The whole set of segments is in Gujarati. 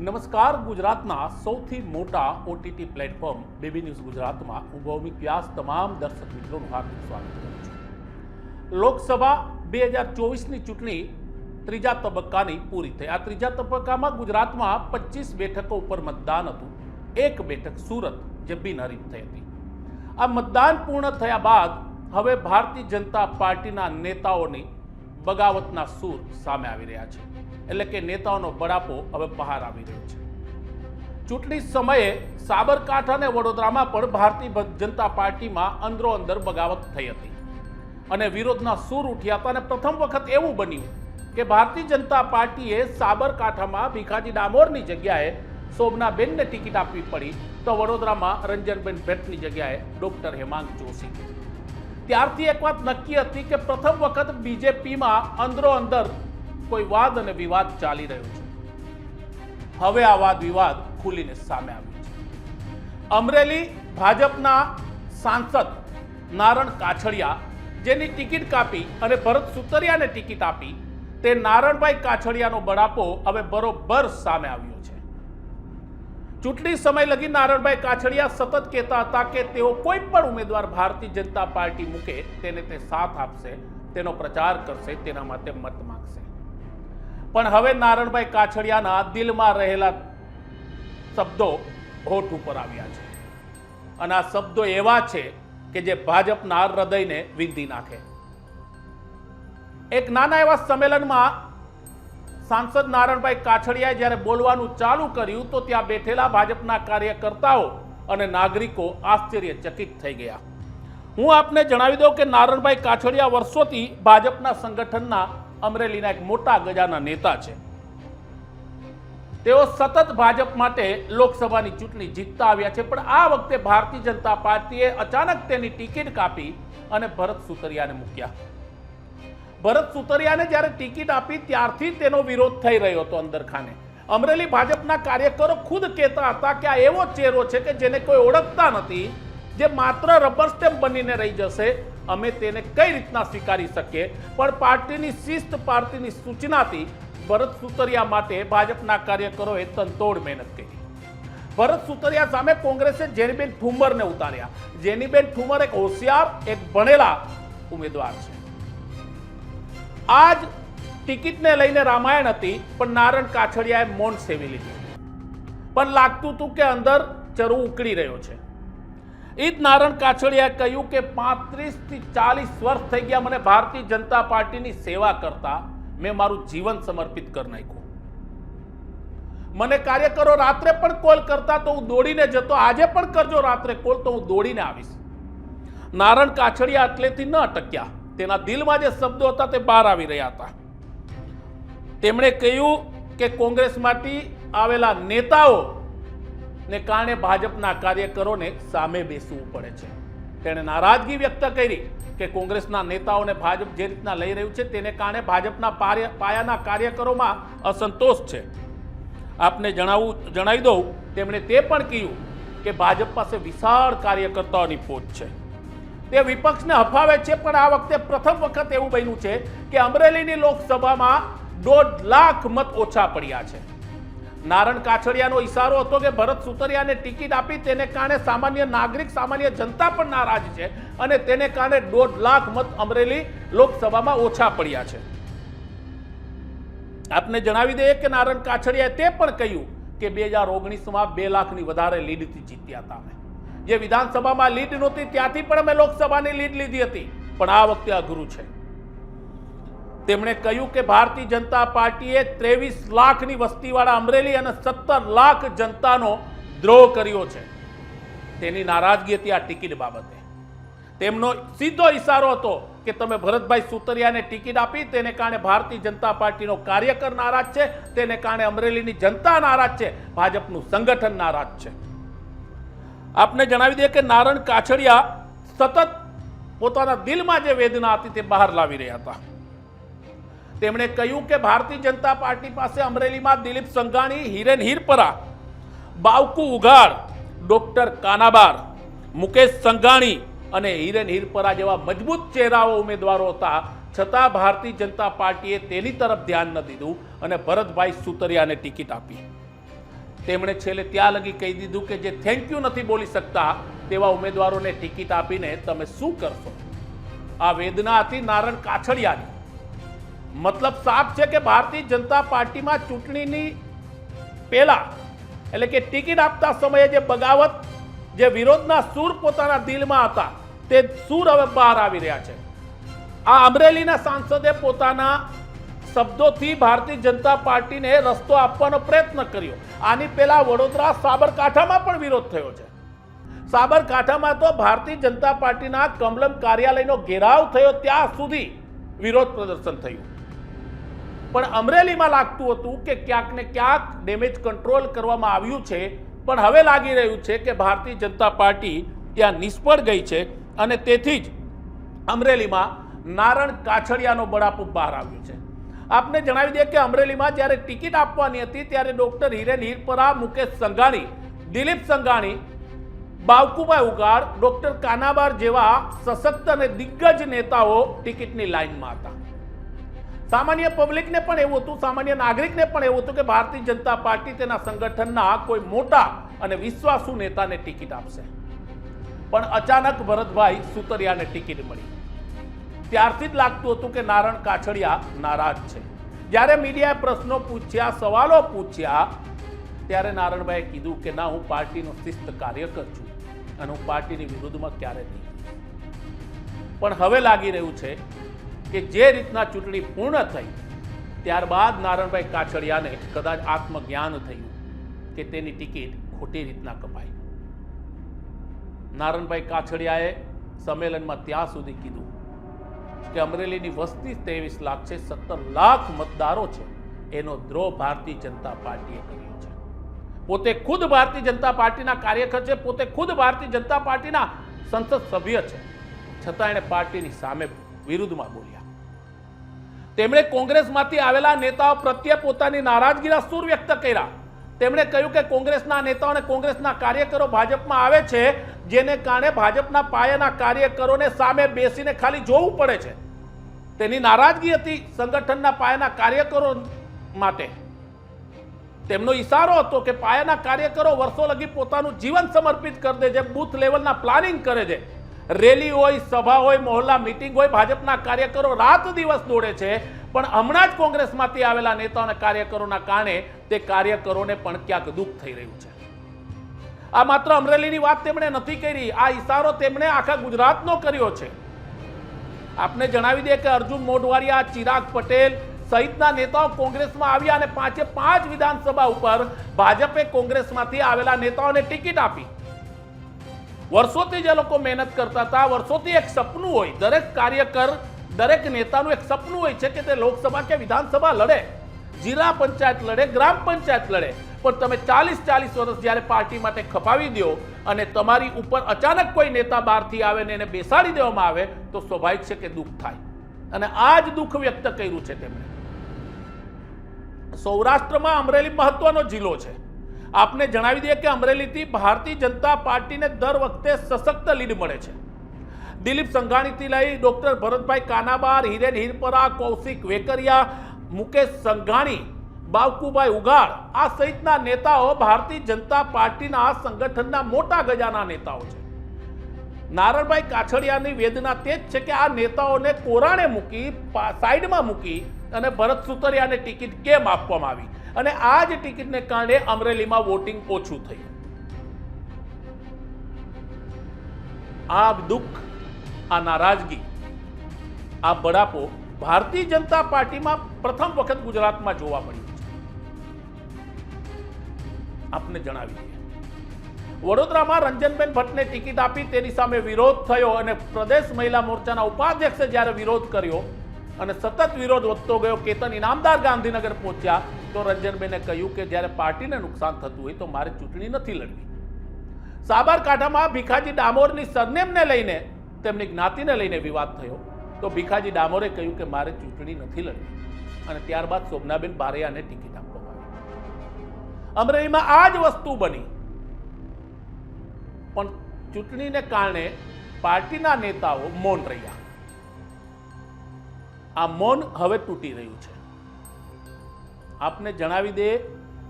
નમસ્કાર, ગુજરાતના સૌથી મોટા ઓટીટી પ્લેટફોર્મ બેબી ન્યૂઝ ગુજરાતમાં હું વ્યાસ તમામ દર્શક મિત્રોનું હાર્દિક સ્વાગત કરું છું. લોકસભા બે હજાર ચોવીસની ચૂંટણી ત્રીજા તબક્કાની પૂરી થઈ. આ ત્રીજા તબક્કામાં ગુજરાતમાં પચીસ બેઠકો ઉપર મતદાન હતું. એક બેઠક સુરત, જે બિનહરીફ થઈ હતી. આ મતદાન પૂર્ણ થયા બાદ હવે ભારતીય જનતા પાર્ટીના નેતાઓની બગાવતના સૂર સામે આવી રહ્યા છે. એટલે કે નેતાઓનો બળાપો હવે બહાર આવી રહ્યો છે. ચૂંટણી સમયે સાબરકાંઠા અને વડોદરામાં પણ ભારતીય જનતા પાર્ટીમાં અંદરો અંદર બગાવત થઈ હતી. અને વિરોધના સૂર ઉઠ્યા હતા અને પ્રથમ વખત એવું બન્યું કે ભારતીય જનતા પાર્ટીએ સાબરકાંઠામાં ભીખાજી ડામોરની જગ્યાએ શોભનાબેનને ટિકિટ આપવી પડી તો વડોદરામાં રંજનબેન ભટ્ટની જગ્યાએ ડોક્ટર હેમાંગ જોશી. ત્યારથી એક વાત નક્કી હતી કે પ્રથમ વખત બીજેપીમાં અંદરો અંદર કોઈ વાદ અને વિવાદ ચાલી રહ્યો છે. હવે આ વાદ વિવાદ ખુલીને સામે આવ્યો છે. અમરેલી ભાજપના સાંસદ નારણ કાછડિયા, જેની ટિકિટ કાપી અને ભરત સુતરિયાને ટિકિટ આપી, તે નારણભાઈ કાછડિયાનો બળાપો હવે બરોબર સામે આવ્યો છે. ચૂંટણી સમય લગી નારણભાઈ કાછડિયા સતત કહેતા હતા કે તેઓ કોઈ પણ ઉમેદવાર ભારતીય જનતા પાર્ટી મૂકે, તેને તે સાથ આપશે, તેનો પ્રચાર કરશે, તેના માટે મત માંગશે. પણ હવે નારણભાઈ કાછડિયાના દિલમાં રહેલા શબ્દો હોઠ ઉપર આવ્યા છે. અને આ શબ્દો એવા છે કે જે ભાજપના હૃદયને વિંધી નાખે. એક નાના એવા સંમેલનમાં સાંસદ નારણભાઈ કાછડિયાએ જ્યારે બોલવાનું ચાલુ કર્યું તો ત્યાં બેઠેલા ભાજપના કાર્યકર્તાઓ અને નાગરિકો આશ્ચર્યચકિત થઈ ગયા. હું આપને જણાવી દઉં કે નારણભાઈ કાછડિયા વર્ષોથી ભાજપના સંગઠનના અમરેલીના એક મોટા ગજાના નેતા છે. તેઓ સતત ભાજપ માટે લોકસભાની ચૂંટણી જીતતા આવ્યા છે, પણ આ વખતે ભારતીય જનતા પાર્ટીએ અચાનક તેની ટિકિટ કાપી અને ભરત સુતરિયાને મૂક્યા. ભરત સુતરિયાને જ્યારે ટિકિટ આપી, ત્યારથી તેનો વિરોધ થઈ રહ્યો હતો અંદરખાને. અમરેલી ભાજપના કાર્યકરો ખુદ કહેતા હતા કે આ એવો ચહેરો છે કે જેને કોઈ ઓળખતા નથી જે માત્ર રબર સ્ટેમ્પ બનીને રહી જશે, અમે તેને કઈ રીતના સ્વીકારી શકીએ? પણ પાર્ટીની શિસ્ત, પાર્ટીની સૂચનાથી ભરત સુતરિયા માટે ભાજપના કાર્યકરોએ તનતોડ મહેનત કરી. ભરત સુતરિયા સામે કોંગ્રેસે જેનીબેન ઠુમરને ઉતાર્યા. જેનીબેન ઠુમર એક હોશિયાર, એક ભણેલા ઉમેદવાર છે. આ જ ટિકિટને લઈને રામાયણ હતી, પણ નારણ કાછડિયાએ મૌન સેવી લીધું. પણ લાગતું હતું કે અંદર ચરુ ઉકળી રહ્યો છે. એ જ નારણ કાછડિયાએ કહ્યું કે પાંત્રીસથી ચાલીસ વર્ષ થઈ ગયા મને ભારતીય જનતા પાર્ટીની સેવા કરતા મેં મારું જીવન સમર્પિત કરી નાખ્યું. મને કાર્યકરો રાત્રે પણ કોલ કરતા તો હું દોડીને જતો, આજે પણ કરજો રાત્રે કોલ તો હું દોડીને આવીશ. નારણ કાછડિયા એટલેથી ન અટક્યા. તેના દિલમાં જે શબ્દો હતા તે બહાર આવી રહ્યા હતા. તેમણે કહ્યું કે કોંગ્રેસમાંથી આવેલા નેતાઓ ને કારણે ભાજપના કાર્યકરોને સામે બેસવું પડે છે. તેણે નારાજગી વ્યક્ત કરી કે કોંગ્રેસના નેતાઓને ભાજપ જે રીતના લઈ રહ્યું છે તેને કારણે ભાજપના પાયાના કાર્યકરોમાં અસંતોષ છે. આપને જણાવું, જણાવી દઉં, તેમણે તે પણ કહ્યું કે ભાજપ પાસે વિશાળ કાર્યકર્તાઓની ફોજ છે. તે વિપક્ષને હફાવે છે, પણ આ વખતે પ્રથમ વખત એવું બન્યું છે કે અમરેલીની લોકસભામાં દોઢ લાખ મત ઓછા પડ્યા છે. નારણ કાછડિયાનો ઈશારો હતો કે ભરત સુતરિયાને ટિકિટ આપી તેને કારણે સામાન્ય નાગરિક, સામાન્ય જનતા પણ નારાજ છે અને તેને કારણે દોઢ લાખ મત અમરેલી લોકસભામાં ઓછા પડ્યા છે. આપને જણાવી દઈએ કે નારણ કાછડિયાએ તે પણ કહ્યું કે બે હજાર ઓગણીસમાં બે લાખની વધારે લીડથી જીત્યા હતા અમે. જે વિધાનસભામાં લીડ નહોતી ત્યાંથી પણ અમે લોકસભાની લીડ લીધી હતી. પણ આ વખતે અઘરું છે. તેમણે કહ્યું કે ભારતીય જનતા પાર્ટીએ ત્રેવીસ લાખની વસ્તીવાળા અમરેલી અને સત્તર લાખ જનતાનો દ્રોહ કર્યો છે. તેની નારાજગી હતી આ ટિકિટ બાબતે. તેમનો સીધો ઈશારો હતો કે તમે ભરતભાઈ સુતરિયાને ટિકિટ આપી તેને કારણે ભારતીય જનતા પાર્ટીનો કાર્યકર નારાજ છે, તેને કારણે અમરેલીની જનતા નારાજ છે, ભાજપનું સંગઠન નારાજ છે. આપને જણાવી દઈએ કે નારણ કાછડિયા સતત પોતાના દિલમાં જે વેદના હતી તે બહાર લાવી રહ્યા હતા. તેમણે કહ્યું કે ભારતીય જનતા પાર્ટી પાસે અમરેલીમાં દિલીપ સંઘાણી, હિરેન હિરપરા, બાવકુ ઉઘાડ, ડોક્ટર કાનાબાર, મુકેશ સંઘાણી અને હિરેન હિરપરા જેવા મજબૂત ચહેરાઓ ઉમેદવારો હતા. છતાં ભારતીય જનતા પાર્ટીએ તેની તરફ ધ્યાન ન દીધું અને ભરતભાઈ સુતરિયાને ટિકિટ આપી. તેમણે છેલ્લે ત્યાં લગી કહી દીધું કે જે થેન્ક યુ નથી બોલી શકતા, તેવા ઉમેદવારોને ટિકિટ આપીને તમે શું કરશો? આ વેદના હતી નારણ કાછડિયાની. મતલબ સાફ છે કે ભારતીય જનતા પાર્ટીમાં ચૂંટણીની પહેલા, એટલે કે ટિકિટ આપતા સમયે જે બગાવત, જે વિરોધના સૂર પોતાના દિલમાં હતા, તે સૂર હવે બહાર આવી રહ્યા છે. આ અમરેલીના સાંસદે પોતાના શબ્દોથી ભારતીય જનતા પાર્ટીને રસ્તો આપવાનો પ્રયત્ન કર્યો. આની પહેલા વડોદરા સાબરકાંઠામાં પણ વિરોધ થયો છે. સાબરકાંઠામાં તો ભારતીય જનતા પાર્ટીના કમલમ કાર્યાલયનો ઘેરાવ થયો ત્યાં સુધી વિરોધ પ્રદર્શન થયું. પણ અમરેલીમાં લાગતું હતું કે ક્યાંક ને ક્યાંક ડેમેજ કંટ્રોલ કરવામાં આવ્યું છે. પણ હવે લાગી રહ્યું છે કે ભારતીય જનતા પાર્ટી ત્યાં નિષ્ફળ ગઈ છે અને તેથી જ અમરેલીમાં નારણ કાછડિયાનો બળાપો બહાર આવ્યો છે. આપને જણાવી દઈએ કે અમરેલીમાં જ્યારે ટિકિટ આપવાની હતી ત્યારે ડોક્ટર હિરેન હિરપરા, મુકેશ સંઘાણી, દિલીપ સંઘાણી, બાવકુભાઈ ઉગાડ, ડોક્ટર કાનાબાર જેવા સશક્ત અને દિગ્ગજ નેતાઓ ટિકિટની લાઇનમાં હતા. સામાન્ય પબ્લિકને પણ એવું હતું, સામાન્ય નાગરિકને પણ એવું હતું કે ભારતીય જનતા પાર્ટી તેના સંગઠનના કોઈ મોટા અને વિશ્વાસુ નેતાને ટિકિટ આપશે. પણ અચાનક ભરતભાઈ સુતરિયાને ટિકિટ મળી. ત્યારથી જ લાગતું હતું કે નારણ કાછડિયા નારાજ છે. જ્યારે મીડિયાએ પ્રશ્નો પૂછ્યા, સવાલો પૂછ્યા, ત્યારે નારણભાઈએ કીધું કે ના, હું પાર્ટીનો શિસ્ત કાર્યકર છું અને હું પાર્ટીની વિરુદ્ધમાં ક્યારે નહીં. પણ હવે લાગી રહ્યું છે કે જે રીતના ચૂંટણી પૂર્ણ થઈ, ત્યારબાદ નારણભાઈ કાછડિયાને કદાચ આત્મજ્ઞાન થયું કે તેની ટિકિટ ખોટી રીતના કપાઈ. નારણભાઈ કાછડિયાએ સંમેલનમાં ત્યાં સુધી કીધું કે અમરેલીની વસ્તી ત્રેવીસ લાખ છે, સત્તર લાખ મતદારો છે, એનો દ્રોહ ભારતીય જનતા પાર્ટીએ કર્યો છે. પોતે ખુદ ભારતીય જનતા પાર્ટીના કાર્યકર છે, પોતે ખુદ ભારતીય જનતા પાર્ટીના સંસદ સભ્ય છે. છતાં એણે પાર્ટીની સામે વિરુદ્ધમાં બોલ્યા. તેમણે કોંગ્રેસમાંથી આવેલા નેતાઓ પ્રત્યે પોતાની નારાજગીના સૂર વ્યક્ત કર્યા. તેમણે કહ્યું કે કોંગ્રેસના નેતાઓ અને કોંગ્રેસના કાર્યકરો ભાજપમાં આવે છે, જેને કારણે ભાજપના પાયાના કાર્યકરોને સામે બેસીને ખાલી જોવું પડે છે. તેની નારાજગી હતી સંગઠનના પાયાના કાર્યકરો માટે. તેમનો ઈશારો હતો કે પાયાના કાર્યકરો વર્ષો લગી પોતાનું જીવન સમર્પિત કરી દે છે, બૂથ લેવલના પ્લાનિંગ કરે છે. રેલી હોય, સભા હોય, મોહલ્લા મિટિંગ હોય, ભાજપના કાર્યકરો રાત દિવસ દોડે છે. પણ હમણાં જ કોંગ્રેસમાંથી આવેલા નેતાઓ અને કાર્યકરોના કારણે તે કાર્યકરોને પણ ક્યાંક દુઃખ થઈ રહ્યું છે. આ માત્ર અમરેલીની વાત તેમણે નથી કરી, આ ઈશારો તેમણે આખા ગુજરાતનો કર્યો છે. આપને જણાવી દે કે અર્જુન મોઢવાડિયા, ચિરાગ પટેલ સહિતના નેતાઓ કોંગ્રેસમાં આવ્યા અને પાંચે પાંચ વિધાનસભા ઉપર ભાજપે કોંગ્રેસમાંથી આવેલા નેતાઓને ટિકિટ આપી. વર્ષોથી જે લોકો મહેનત કરતા હતા. વર્ષોથી એક સપનું હોય, દરેક કાર્યકર, દરેક નેતાનું એક સપનું હોય છે કે તે લોકસભા કે વિધાનસભા લડે. જિલ્લા પંચાયત લડે, ગ્રામ પંચાયત લડે. પણ તમે ચાલીસ ચાલીસ વર્ષ જ્યારે પાર્ટી માટે ખપાવી દો અને તમારી ઉપર અચાનક કોઈ નેતા બહારથી આવે ને એને બેસાડી દેવામાં આવે, તો સ્વાભાવિક છે કે દુઃખ થાય. અને આ જ દુઃખ વ્યક્ત કર્યું છે તેમણે. સૌરાષ્ટ્રમાં અમરેલી મહત્વનો જિલ્લો છે. આપને જણાવી દઈએ કે અમરેલીથી ભારતીય જનતા પાર્ટીને દર વખતે સશક્ત લીડ મળે છે. દિલીપ સંઘાણીથી લઈ ડોક્ટર ભરતભાઈ કાનાબાર, હિરેન હિરપરા, કૌશિક વેકરિયા, મુકેશ સંઘાણી બાવકુભાઈ ઉગાડ આ સહિતના નેતાઓ ભારતીય જનતા પાર્ટીના આ સંગઠનના મોટા ગજાના નેતાઓ છે. નારણભાઈ કાછડિયાની વેદના તે જ છે કે આ નેતાઓને કોરાણે મૂકી સાઈડમાં મૂકી અને ભરત સુતરિયાને ટિકિટ કેમ આપવામાં આવી? અને આ જ ટિકિટને કારણે અમરેલીમાં વોટિંગ ઓછું થયું. આ દુઃખ, આ નારાજગી, આ બડાપો ભારતીય જનતા પાર્ટીમાં પ્રથમ વખત ગુજરાતમાં જોવા મળ્યું છે. આપને જણાવી વડોદરામાં રંજનબેન ભટ્ટને ટિકિટ આપી તેની સામે વિરોધ થયો અને પ્રદેશ મહિલા મોરચાના ઉપાધ્યક્ષે જ્યારે વિરોધ કર્યો અને સતત વિરોધ વધતો ગયો. કેતન ઇનામદાર ગાંધીનગર પહોંચ્યા તો રંજનબેને કહ્યું કે જ્યારે પાર્ટીને નુકસાન થતું હોય તો મારે ચૂંટણી નથી લડવી. સાબરકાંઠામાં ભીખાજી ડામોરની સરનેમને લઈને, તેમની જ્ઞાતિને લઈને વિવાદ થયો. તો ભીખાજી ડામોરે કહ્યું કે મારે ચૂંટણી નથી લડવી. અને ત્યારબાદ શોભનાબેન બારૈયાને ટિકિટ આપવામાં આવી. અમરેલીમાં આ જ વસ્તુ બની. પણ ચૂંટણીને કારણે પાર્ટીના નેતાઓ મૌન રહ્યા. આ મૌન હવે તૂટી રહ્યું છે. આપને જણાવી દે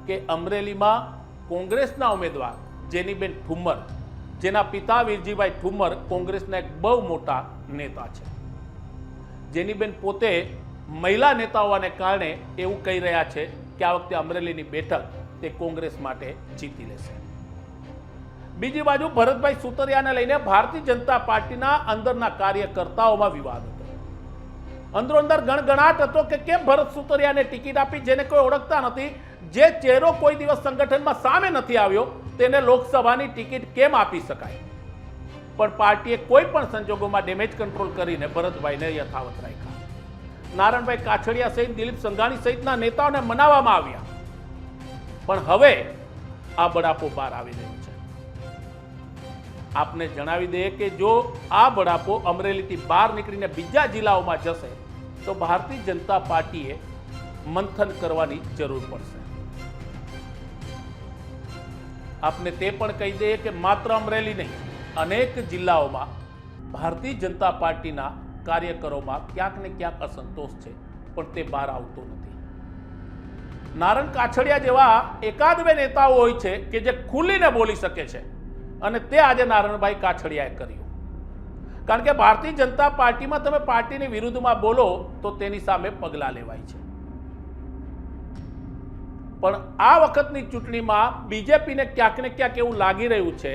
કે અમરેલીમાં કોંગ્રેસના ઉમેદવાર જેનીબેન ઠુમ્મર, જેના પિતા વીરજીભાઈ ઠુમ્મર કોંગ્રેસના એક બહુ મોટા નેતા છે. જેનીબેન પોતે મહિલા નેતા હોવાને કારણે એવું કહી રહ્યા છે કે આ વખતે અમરેલીની બેઠક તે કોંગ્રેસ માટે જીતી લેશે. બીજી બાજુ ભરતભાઈ સુતરિયાને લઈને ભારતીય જનતા પાર્ટીના અંદરના કાર્યકર્તાઓમાં વિવાદ અંદરો અંદર ગણગણાટ હતો કે કેમ ભરત સુતરિયાને ટિકિટ આપી જેને કોઈ ઓળખતા નથી, જે ચહેરો કોઈ દિવસ સંગઠનમાં સામે નથી આવ્યો, તેને લોકસભાની ટિકિટ કેમ આપી શકાય? પણ પાર્ટીએ કોઈ પણ સંજોગોમાં ડેમેજ કંટ્રોલ કરીને ભરતભાઈને યથાવત રાખ્યા. નારાયણભાઈ કાછડિયા સહિત દિલીપ સંઘાણી સહિતના નેતાઓને મનાવવામાં આવ્યા. પણ હવે આ બળાપો બહાર આવી રહ્યો. આપને જણાવી દઈએ કે જો આ બડાપો અમરેલીથી બહાર નીકળીને બીજા જિલ્લાઓમાં જશે, તો ભારતીય જનતા પાર્ટીએ મંથન કરવાની જરૂર પડશે. આપને તે પણ કહી દઈએ કે માત્ર અમરેલી નહીં, અનેક જિલ્લાઓમાં ભારતીય જનતા પાર્ટીના કાર્યકરોમાં ક્યાંક ને ક્યાંક અસંતોષ છે, પણ તે બહાર આવતો નથી. નારણ કાછડિયા જેવા એકાદ બે નેતાઓ હોય છે કે જે ખુલીને બોલી શકે છે. અને તે આજે નારાયણભાઈ કાછડિયાએ કર્યું. કારણ કે ભારતીય જનતા પાર્ટીમાં તમે પાર્ટીની વિરુદ્ધમાં બોલો તો તેની સામે પગલાં લેવાય છે. પણ આ વખતની ચૂંટણીમાં બીજેપીને ક્યાંક ને ક્યાંક એવું લાગી રહ્યું છે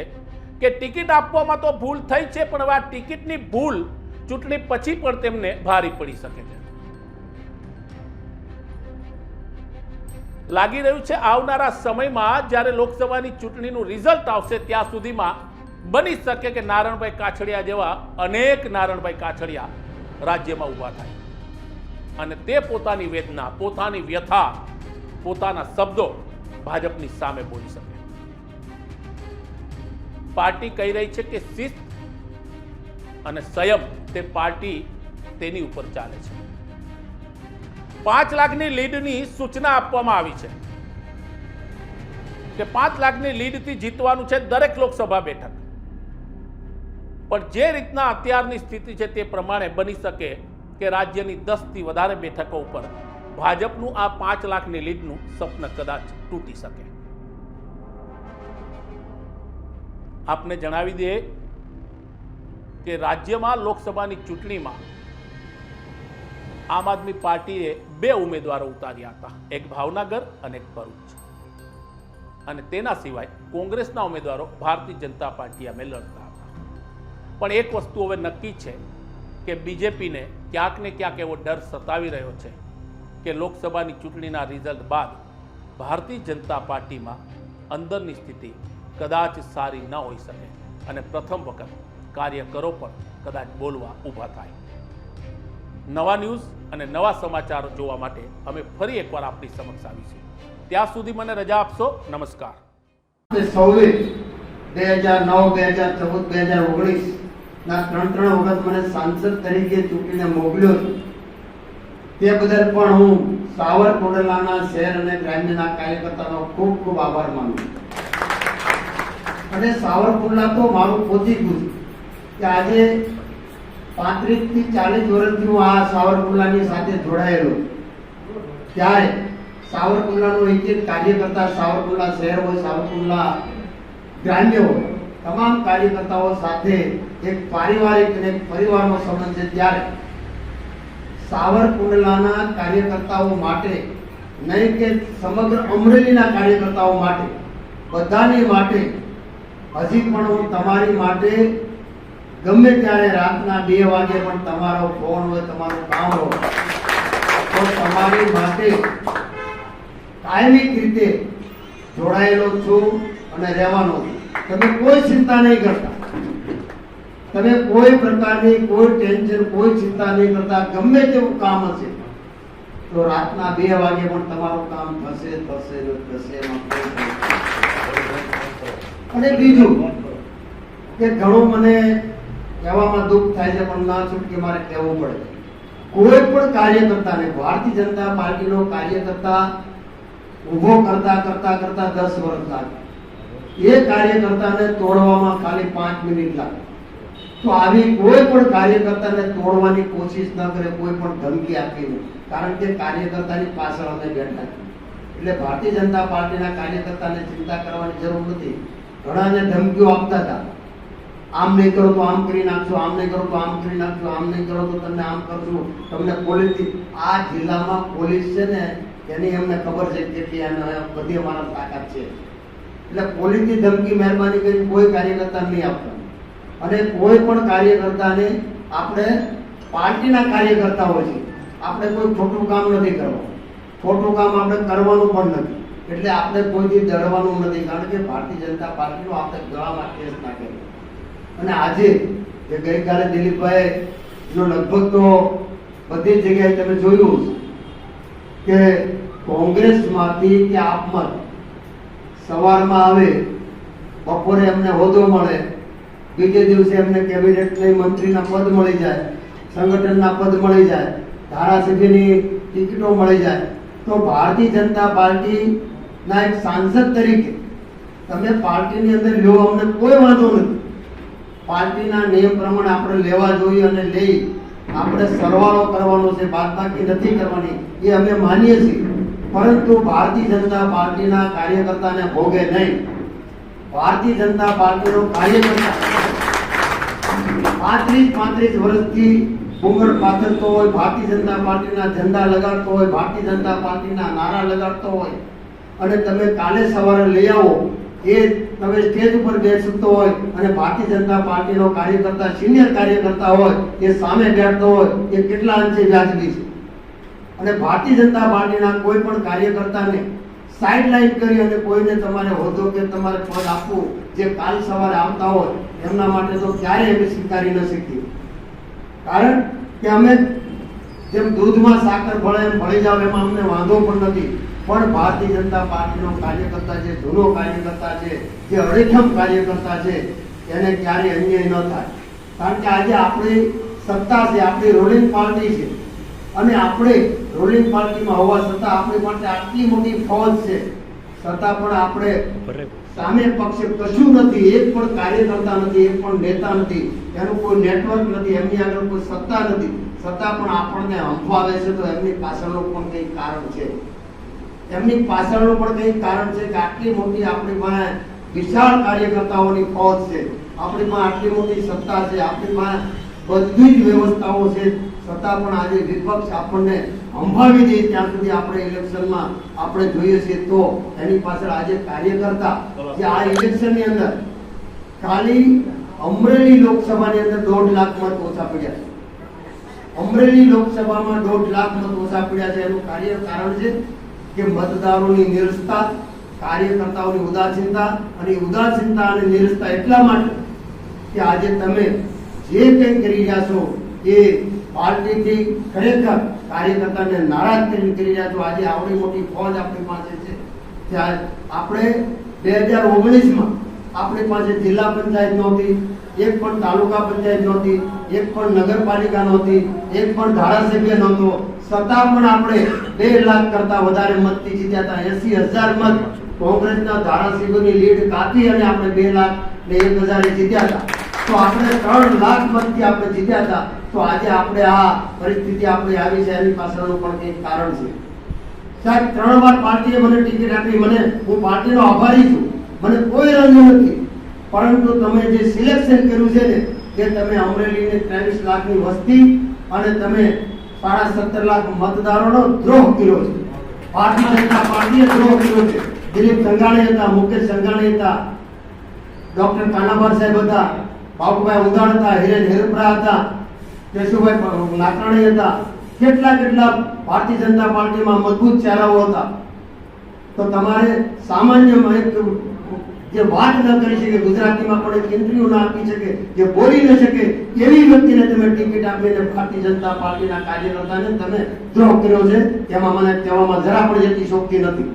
કે ટિકિટ આપવામાં તો ભૂલ થઈ છે, પણ હવે આ ટિકિટની ભૂલ ચૂંટણી પછી પણ તેમને ભારી પડી શકે છે. લાગી રહ્યું છે આવનારા સમયમાં જ્યારે લોકસભાની ચૂંટણીનું રિઝલ્ટ આવશે ત્યાં સુધીમાં બની શકે કે નારણભાઈ કાછડિયા જેવા અનેક નારણભાઈ કાછડિયા રાજ્યમાં ઊભા થાય. અને તે પોતાની વેદના, પોતાની વ્યથા, પોતાના શબ્દો ભાજપની સામે બોલી શકે. પાર્ટી કહી રહી છે કે શિસ્ત અને સંયમ તે પાર્ટી તેની ઉપર ચાલે છે. પાંચ લાખની લીડની સૂચના આપવામાં આવી છે કે પાંચ લાખની લીડથી જીતવાનું છે દરેક લોકસભા બેઠક. પણ જે રીતના અત્યારની સ્થિતિ છે તે પ્રમાણે બની શકે કે રાજ્યની દસથી વધારે બેઠકો ઉપર ભાજપનું આ પાંચ લાખની લીડનું સ્વપ્ન કદાચ તૂટી શકે. આપને જણાવી દઈએ કે રાજ્યમાં લોકસભાની ચૂંટણીમાં આમ આદમી પાર્ટીએ બે ઉમેદવારો ઉતાર્યા હતા. એક ભાવનગર અને એક ભરૂચ. અને તેના સિવાય કોંગ્રેસના ઉમેદવારો ભારતીય જનતા પાર્ટી અમે લડતા હતા. પણ એક વસ્તુ હવે નક્કી છે કે બીજેપીને ક્યાંક ને ક્યાંક એવો ડર સતાવી રહ્યો છે કે લોકસભાની ચૂંટણીના રિઝલ્ટ બાદ ભારતીય જનતા પાર્ટીમાં અંદરની સ્થિતિ કદાચ સારી ન હોઈ શકે. અને પ્રથમ વખત કાર્યકરો પણ કદાચ બોલવા ઊભા થાય. નવા ન્યૂઝ અને નવા સમાચારો જોવા માટે અમે ફરી એકવાર આપણી સમક્ષ આવીશું ત્યાં સુધી મને રજા આપશો. નમસ્કાર. સૌવીસ બે હજાર નવ, બે હજાર ચૌદ, બે હજાર ઓગણીસ ના ત્રણ ત્રણ વખત મને સાંસદ તરીકે ચૂંટીને મોકલ્યો તે બદલ પણ હું સાવરકુંડલાના શહેર અને ગ્રામ્યના કાર્યકર્તાનો ખૂબ ખૂબ આભાર માનું. અને સાવરકુંડલા તો મારું પોતી ગુજ કે આજે પાંત્રીસથી ચાલીસ વર્ષથી હું આ સાવરકુંડલાની સાથે જોડાયેલો. ત્યારે સાવરકુંડલાનો એક એક કાર્યકર્તા સાવરકુંડલા શહેર હોય, સાવરકુંડલા ગ્રામ્ય હોય, તમામ કાર્યકર્તાઓ સાથે એક પારિવારિક અને પરિવારનો સંબંધ છે ત્યારે સાવરકુંડલાના કાર્યકર્તાઓ માટે, નહીં કે સમગ્ર અમરેલીના કાર્યકર્તાઓ માટે, બધાની માટે, હજી પણ હું તમારી માટે ગમે ત્યારે રાતના બે વાગે પણ તમારો ફોન હોય, તમારું કામ હોય, તો તમારી માટે કાયમિક રીતે જોડાયેલો છું અને રહેવાનો છું. તમે કોઈ ચિંતા નહીં કરતા. તમે કોઈ પ્રકારની કોઈ ટેન્શન, કોઈ ચિંતા નહીં કરતા. ગમે તેવું કામ હશે, તો રાતના બે વાગે પણ તમારું કામ થશે થશે થશે અને બીજું કે ઘણું મને કહેવામાં દુઃખ થાય છે, પણ ના છૂટકે મારે કહેવું પડે. કોઈ પણ કાર્યકર્તાને ભારતીય જનતા પાર્ટીનો કાર્યકર્તા ઊભો કરતા કરતા કરતા દસ વર્ષ લાગે. એ કાર્યકર્તાને તોડવામાં ખાલી પાંચ મિનિટ લાગે. તો આવી કોઈ પણ કાર્યકર્તાને તોડવાની કોશિશ ન કરે, કોઈ પણ ધમકી આપી નહીં કારણ કે કાર્યકર્તાની પાછળ અમે બેઠા એટલે ભારતીય જનતા પાર્ટીના કાર્યકર્તાને ચિંતા કરવાની જરૂર નથી. ઘણાને ધમકીઓ આપતા હતા. આમ નહીં કરો તો આમ કરી નાખશો આમ નહીં કરો તો આમ કરી નાખશો આમ નહીં કરો તો તમને આમ કરશું તમને પોલીસ આ જિલ્લામાં પોલીસ છે ને, એની એમને ખબર છે કેટલી અને બધી અમારા તાકાત છે. એટલે પોલીસની ધમકી મહેરબાની કરી કોઈ કાર્યકર્તા નહીં આપવાનું અને કોઈ પણ કાર્યકર્તાને આપણે પાર્ટીના કાર્યકર્તાઓ છે, આપણે કોઈ ખોટું કામ નથી કરવાનું. ખોટું કામ આપણે કરવાનું પણ નથી. એટલે આપણે કોઈથી ડરવાનું નથી, કારણ કે ભારતીય જનતા પાર્ટીનો આપણે ગળામાં કેસ નાખેલો. અને આજે જે ગઈકાલે દિલીપભાઈ નો લગભગ તો બધી જ જગ્યાએ તમે જોયું કે કોંગ્રેસમાંથી કે આપમાં સવારમાં આવે, બપોરે એમને હોદ્દો મળે, બીજે દિવસે એમને કેબિનેટની મંત્રીના પદ મળી જાય, સંગઠનના પદ મળી જાય, ધારાસભ્યની ટિકિટો મળી જાય, તો ભારતીય જનતા પાર્ટીના એક સાંસદ તરીકે તમે પાર્ટીની અંદર લ્યો અમને કોઈ વાંધો નથી. પાર્ટીના નિયમ પ્રમાણે આપણે લેવા જોઈએ અને લઈ આપણે સરવાળો કરવાનો છે, બાદબાકી નથી કરવાની, એ અમે માનીએ છીએ. પરંતુ ભારતીય જનતા પાર્ટીના કાર્યકર્તાને ભોગે નહીં. ભારતીય જનતા પાર્ટીનો કાર્યકર્તા પાંત્રીસ પાંત્રીસ વર્ષથી ભૂંગળ પાથરતો હોય, ભારતીય જનતા પાર્ટીના ઝંડા લગાડતો હોય, ભારતીય જનતા પાર્ટીના નારા લગાડતો હોય. અને તમે કાલે સવારે લઈ આવો એ તમે સ્ટેજ ઉપર બેસતો હોય અને ભારતીય જનતા પાર્ટીનો કાર્યકર્તા, સિનિયર કાર્યકર્તા હોય, એ સામે બેઠતો હોય, એ કેટલા અંશે વ્યાજબી છે? અને ભારતીય જનતા પાર્ટીના કોઈ પણ કાર્યકર્તાને સાઇડલાઇન કરી અને કોઈને તમારે હોદ્દો કે તમારે પદ આપવું, જે કાલ સવારે આવતા હોય, એમના માટે તો ક્યારેય અમે સ્વીકારી ન શકીએ. કારણ કે અમે જેમ દૂધમાં સાકર ભળે એમ ભળી જાવ એમાં અમને વાંધો પણ નથી. પણ ભારતીય જનતા પાર્ટીનો કાર્યકર્તા છે જૂનો કાર્યકર્તા છે જે અડીખમ કાર્યકર્તા છે, એને ક્યારેય અન્યાય ન થાય. કારણ કે આજે આપણી સત્તા છે, આપણી રૂલિંગ પાર્ટી છે. અને આપણે રૂલિંગ પાર્ટીમાં હોવા છતાં આપણી માટે આટલી મોટી ફોજ છે. છતાં પણ આપણે સામે પક્ષે કશું નથી, એક પણ કાર્યકર્તા નથી, એક પણ નેતા નથી, એનું કોઈ નેટવર્ક નથી, એમની આગળ કોઈ સત્તા નથી. છતાં પણ આપણને હંફાવે છે તો એમની પાછળનું પણ કંઈક કારણ છે. એમની પાછળનું પણ કંઈક કારણ છે કે આટલી મોટી આપણી પાસે વિશાળ કાર્યકર્તાઓની ફોજ છે. આપણી પાસે આટલી મોટી સત્તા છે. આપણી પાસે બધી જ વ્યવસ્થાઓ છે. છતાં પણ આજે વિપક્ષ આપણને અંભાવી દે ત્યાં સુધી આપણે ઇલેક્શનમાં આપણે જોઈએ છીએ તો એની પાછળ આજે કાર્યકર્તા જે આ ઇલેક્શનની અંદર ખાલી અમરેલી લોકસભાની અંદર દોઢ લાખ મત ઓછા પડ્યા છે. અમરેલી લોકસભામાં દોઢ લાખ મત ઓછા પડ્યા છે. એનું કાર્ય કારણ છે કે મતદારોની નિરસતા, કાર્યકર્તાઓની ઉદાસીનતા અને ઉદાસીનતા અને નિરસતા એટલા માટે કે આજે તમે જે કંઈ કરી રહ્યા છો એ પાર્ટીથી ખરેખર કાર્યકર્તાને નારાજ કરીને કરી રહ્યા છો. આજે આવડી મોટી ફોજ આપણી પાસે છે. ત્યાં આપણે બે હજાર ઓગણીસમાં આપણી પાસે જિલ્લા પંચાયત નહોતી, એક પણ તાલુકા પંચાયત નહોતી, એક પણ નગરપાલિકા નહોતી, એક પણ ધારાસભ્ય નહોતો. છતાં પણ આપણે બે લાખ કરતા વધારે મતથી જીત્યા હતા. એસી હજાર મત કોંગ્રેસના ધારાસભ્યોની લીડ કાપી અને આપણે બે લાખ ને એક હજારે જીત્યા હતા. તો આપણે ત્રણ લાખ મતથી આપણે જીત્યા હતા. તો આજે આપણે આ પરિસ્થિતિ આપણે આવી છે. એની પાછળનું પણ કંઈક કારણ છે. સાહેબ, ત્રણ વાર પાર્ટીએ મને ટિકિટ આપી. મને, હું પાર્ટીનો આભારી છું. મને કોઈ રંજ નથી. પરંતુ તમે જે સિલેક્શન કર્યું છે ને કે તમે અમરેલીની ત્રેવીસ લાખની વસ્તી અને તમે સાડા સત્તર લાખ મતદારોનો દ્રોહ કર્યો છે. ભારતીય જનતા પાર્ટીએ દ્રોહ કર્યો છે. દિલીપ સંઘાણી હતા, મુકેશ સંઘાણી હતા, ડોક્ટર કાનાભાર સાહેબ હતા, બાબુભાઈ ઉદાણ હતા, હિરેન હેરપરા હતા, કેશુભાઈ નાકરાણી હતા. કેટલા કેટલા ભારતીય જનતા પાર્ટીમાં મજબૂત ચહેરાઓ હતા. તો તમારે સામાન્ય જે વાત કરી શકે, ગુજરાતીમાં પણ ઇન્ટરવ્યુ ના આપી શકે, જે બોલી ન શકે, એવી વ્યક્તિને તમે ટિકિટ આપીને ભારતીય જનતા પાર્ટીના કાર્યકર્તાને તમે દ્રોહ કર્યો છે તેમાં મને કહેવામાં જરા પણ જતી શોખતી નથી.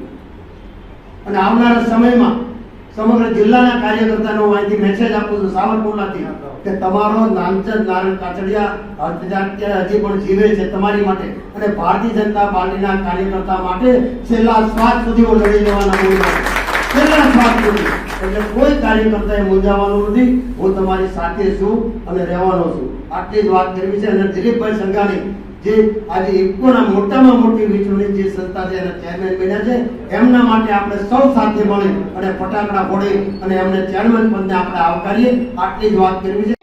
અને આવનારા સમયમાં સમગ્ર જિલ્લાના કાર્યકર્તાનો હું અહીંથી મેસેજ આપું છું, સાવરકુંડલાથી, કે તમારો નામચંદ નારાયણ કાછડિયા અત્યારે હજી પણ જીવે છે તમારી માટે અને ભારતીય જનતા પાર્ટીના કાર્યકર્તા માટે છેલ્લા શ્વાસ સુધી હું લડી લેવાના છેલ્લા શ્વાસ સુધી. એટલે કોઈ કાર્યકર્તાએ મૂંઝાવાનું નથી. હું તમારી સાથે છું અને રહેવાનો છું. આટલી જ વાત કરવી છે અને દિલીપભાઈ સંઘાણી, જે આજે ઇફકોના મોટામાં મોટી વિચરણી જે સંસ્થા છે, એના ચેરમેન બન્યા છે, એમના માટે આપણે સૌ સાથે મળી અને ફટાકડા ફોડી અને એમને ચેરમેન પદને આપણે આવકારીએ. આટલી જ વાત કરવી છે.